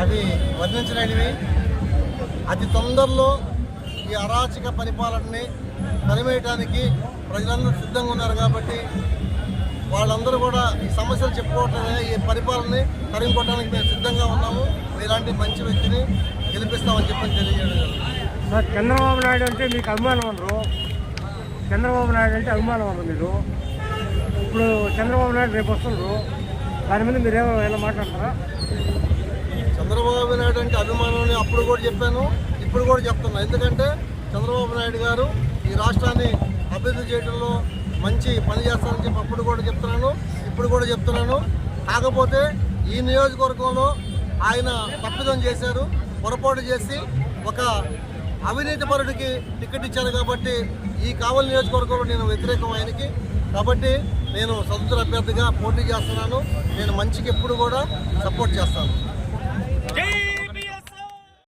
వర్ణించలేనివి. అతి తొందరలో ఈ అరాచక పరిపాలనని తరిమేయడానికి ప్రజలందరూ సిద్ధంగా ఉన్నారు కాబట్టి వాళ్ళందరూ కూడా ఈ సమస్యలు చెప్పుకోవటమే ఈ పరిపాలనని తరిమికొట్టడానికి మేము సిద్ధంగా ఉన్నాము. ఇలాంటి మంచి వ్యక్తిని గెలిపిస్తామని చెప్పని తెలియజేయడం చంద్రబాబు నాయుడు అంటే మీకు అభిమానం వనరు చంద్రబాబు నాయుడు అంటే అభిమానం వనరు మీరు ఇప్పుడు చంద్రబాబు నాయుడు రేపు వస్తున్నారు దాని మీద మీరు ఏమో ఎలా మాట్లాడతారా? చంద్రబాబు నాయుడు అంటే అభిమానం అప్పుడు కూడా చెప్పాను ఇప్పుడు కూడా చెప్తున్నా. ఎందుకంటే చంద్రబాబు నాయుడు గారు ఈ రాష్ట్రాన్ని అభివృద్ధి చేయడంలో మంచి పని చేస్తారని చెప్పి అప్పుడు కూడా చెప్తున్నాను ఇప్పుడు కూడా చెప్తున్నాను. కాకపోతే ఈ నియోజకవర్గంలో ఆయన తప్పిదం చేశారు పొరపాటు చేసి ఒక అవినీతి పరుడికి టికెట్ ఇచ్చారు కాబట్టి ఈ కావలి నియోజకవర్గంలో నేను వ్యతిరేకం ఆయనకి. కాబట్టి నేను స్వతంత్ర అభ్యర్థిగా పోటీ చేస్తున్నాను నేను మంచికి ఎప్పుడు కూడా సపోర్ట్ చేస్తాను.